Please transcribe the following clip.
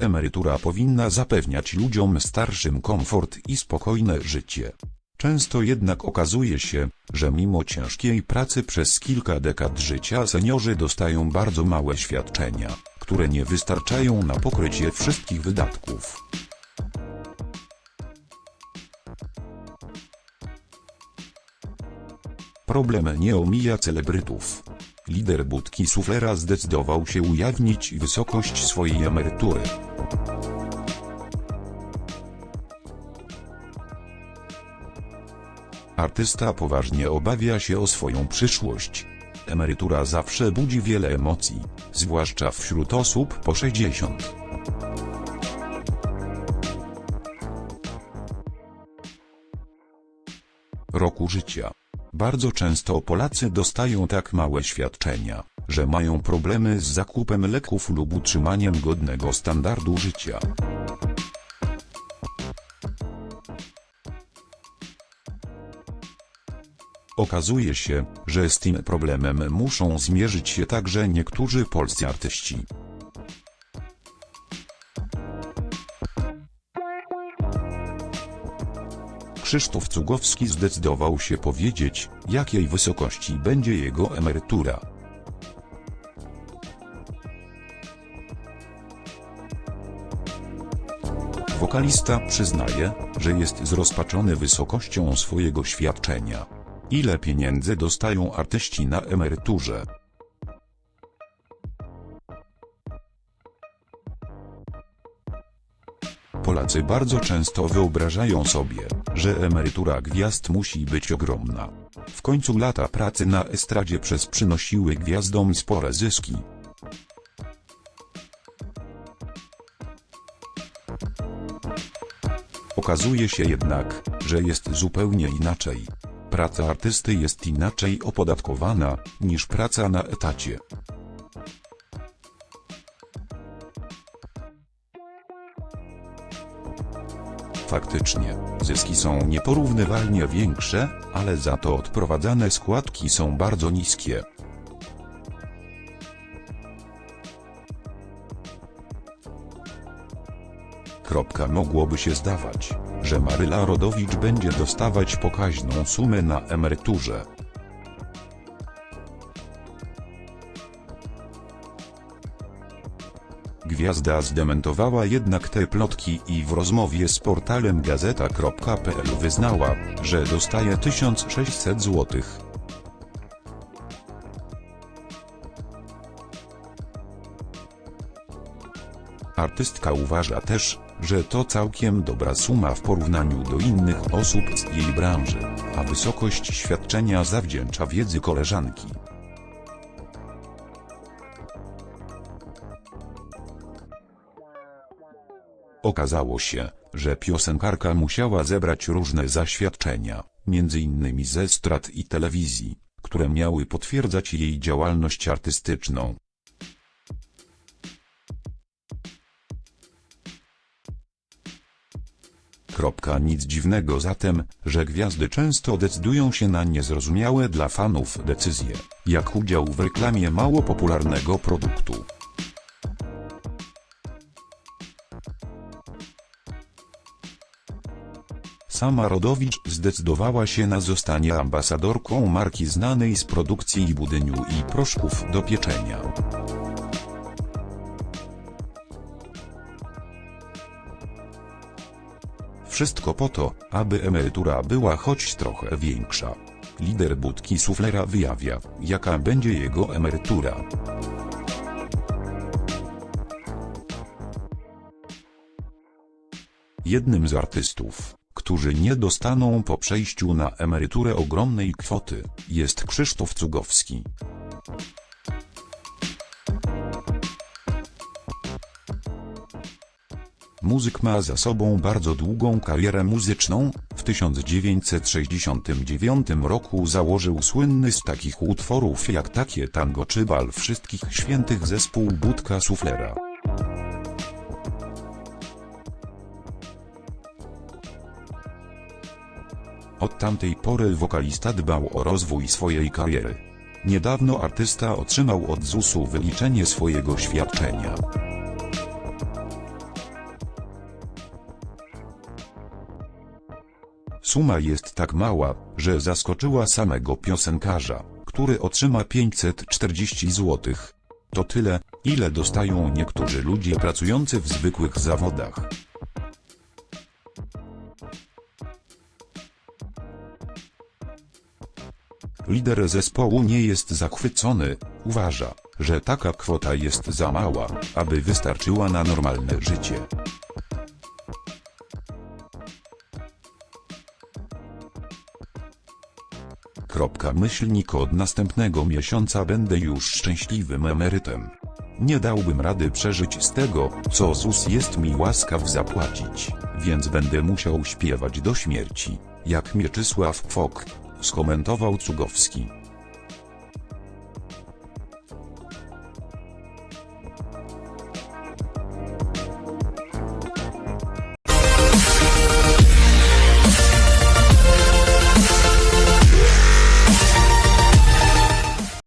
Emerytura powinna zapewniać ludziom starszym komfort i spokojne życie. Często jednak okazuje się, że mimo ciężkiej pracy przez kilka dekad życia seniorzy dostają bardzo małe świadczenia, które nie wystarczają na pokrycie wszystkich wydatków. Problem nie omija celebrytów. Lider budki suflera zdecydował się ujawnić wysokość swojej emerytury. Artysta poważnie obawia się o swoją przyszłość. Emerytura zawsze budzi wiele emocji, zwłaszcza wśród osób po 60. roku życia. Bardzo często Polacy dostają tak małe świadczenia, że mają problemy z zakupem leków lub utrzymaniem godnego standardu życia. Okazuje się, że z tym problemem muszą zmierzyć się także niektórzy polscy artyści. Krzysztof Cugowski zdecydował się powiedzieć, jakiej wysokości będzie jego emerytura. Wokalista przyznaje, że jest zrozpaczony wysokością swojego świadczenia. Ile pieniędzy dostają artyści na emeryturze? Polacy bardzo często wyobrażają sobie, że emerytura gwiazd musi być ogromna. W końcu lata pracy na estradzie przez przynosiły gwiazdom spore zyski. Okazuje się jednak, że jest zupełnie inaczej. Praca artysty jest inaczej opodatkowana, niż praca na etacie. Faktycznie, zyski są nieporównywalnie większe, ale za to odprowadzane składki są bardzo niskie. Mogłoby się zdawać, że Maryla Rodowicz będzie dostawać pokaźną sumę na emeryturze. Gwiazda zdementowała jednak te plotki i w rozmowie z portalem gazeta.pl wyznała, że dostaje 1600 złotych. Artystka uważa też, że to całkiem dobra suma w porównaniu do innych osób z jej branży, a wysokość świadczenia zawdzięcza wiedzy koleżanki. Okazało się, że piosenkarka musiała zebrać różne zaświadczenia, innymi ze strat i telewizji, które miały potwierdzać jej działalność artystyczną. Nic dziwnego zatem, że gwiazdy często decydują się na niezrozumiałe dla fanów decyzje, jak udział w reklamie mało popularnego produktu. Sama Rodowicz zdecydowała się na zostanie ambasadorką marki znanej z produkcji budyniu i proszków do pieczenia. Wszystko po to, aby emerytura była choć trochę większa. Lider budki suflera wyjawia, jaka będzie jego emerytura. Jednym z artystów, którzy nie dostaną po przejściu na emeryturę ogromnej kwoty, jest Krzysztof Cugowski. Muzyk ma za sobą bardzo długą karierę muzyczną, w 1969 roku założył słynny z takich utworów jak Takie Tango czy Bal Wszystkich Świętych zespół Budka Suflera. Od tamtej pory wokalista dbał o rozwój swojej kariery. Niedawno artysta otrzymał od ZUS-u wyliczenie swojego świadczenia. Suma jest tak mała, że zaskoczyła samego piosenkarza, który otrzyma 540 zł. To tyle, ile dostają niektórzy ludzie pracujący w zwykłych zawodach. Lider zespołu nie jest zachwycony, uważa, że taka kwota jest za mała, aby wystarczyła na normalne życie. Myślnik od następnego miesiąca będę już szczęśliwym emerytem. Nie dałbym rady przeżyć z tego, co ZUS jest mi łaskaw zapłacić, więc będę musiał śpiewać do śmierci, jak Mieczysław Fok, skomentował Cugowski.